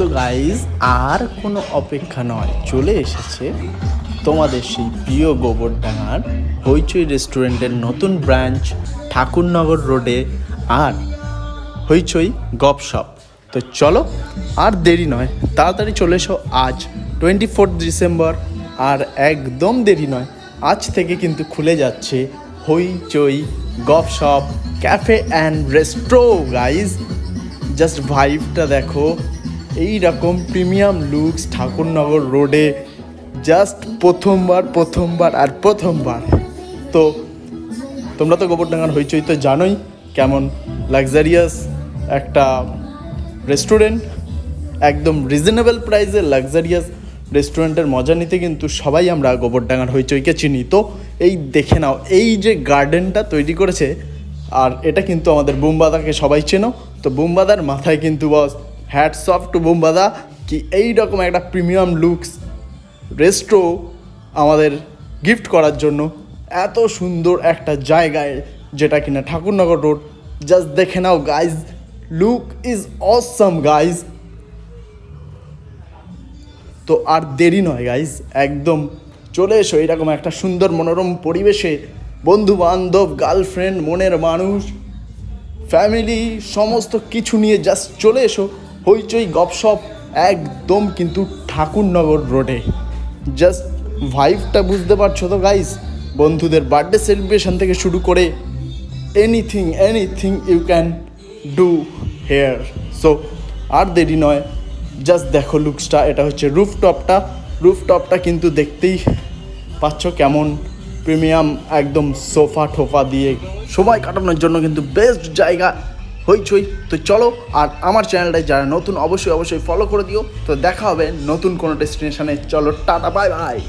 So guys আর কোনো অপেক্ষা নয়, চলে এসেছে তোমাদের সেই প্রিয় গোবরডাঙ্গার হইচই রেস্টুরেন্টের নতুন ব্রাঞ্চ, ঠাকুরনগর রোডে আর হইচই গপশপ। তো চলো, আর দেরি নয়, তাড়াতাড়ি চলে এসো আজ টোয়েন্টি ফোর্থ ডিসেম্বর আর একদম দেরি নয়, আজ থেকে কিন্তু খুলে যাচ্ছে Hoichoi Gupshup cafe and resto guys just ভাইবটা দেখো। এই রকম প্রিমিয়াম লুকস ঠাকুরনগর রোডে জাস্ট প্রথমবার প্রথমবার আর প্রথমবার। তো তোমরা তো গোবরডাঙ্গার হইচই তো জানোই কেমন লাক্সারিয়াস একটা রেস্টুরেন্ট একদম রিজনেবল প্রাইসে লাক্সারিয়াস রেস্টুরেন্টের মজা নিতে কিন্তু সবাই আমরা গোবরডাঙ্গার হইচইকে চিনি। তো এই দেখে নাও, এই যে গার্ডেনটা তৈরি করেছে, আর এটা কিন্তু আমাদের বুমবাদাকে সবাই চেনো। তো বুমবাদার মাথায় কিন্তু বস হ্যাটস অফ টু বুমবাদা কি এই রকম একটা প্রিমিয়াম লুকস রেস্ট্রো আমাদের গিফট করার জন্য এত সুন্দর একটা জায়গায় যেটা কিনা ঠাকুরনগর রোড জাস্ট দেখে নাও guys look is awesome guys তো আর দেরি নয় গাইজ একদম চলে এসো এরকম একটা সুন্দর মনোরম পরিবেশে। বন্ধু বান্ধব গার্লফ্রেন্ড মনের মানুষ ফ্যামিলি সমস্ত কিছু নিয়ে জাস্ট চলে এসো। হইচই গপশপ একদম কিন্তু ঠাকুরনগর রোডে। জাস্ট ভাইবটা বুঝতে পারছ তো গাইস বন্ধুদের বার্থডে সেলিব্রেশন থেকে শুরু করে anything anything you can do here so আর দেরি নয় জাস্ট দেখো লুকসটা এটা হচ্ছে রুফটপটা রুফটপটা কিন্তু দেখতেই পাচ্ছ কেমন প্রিমিয়াম একদম সোফা ঠোফা দিয়ে সময় কাটানোর জন্য কিন্তু বেস্ট জায়গা হইচই তো চলো, আর আমার চ্যানেলটায় যারা নতুন, অবশ্যই অবশ্যই ফলো করে দিও। তো দেখা হবে নতুন কোনো ডেস্টিনেশানে চলো, টাটা বাই বাই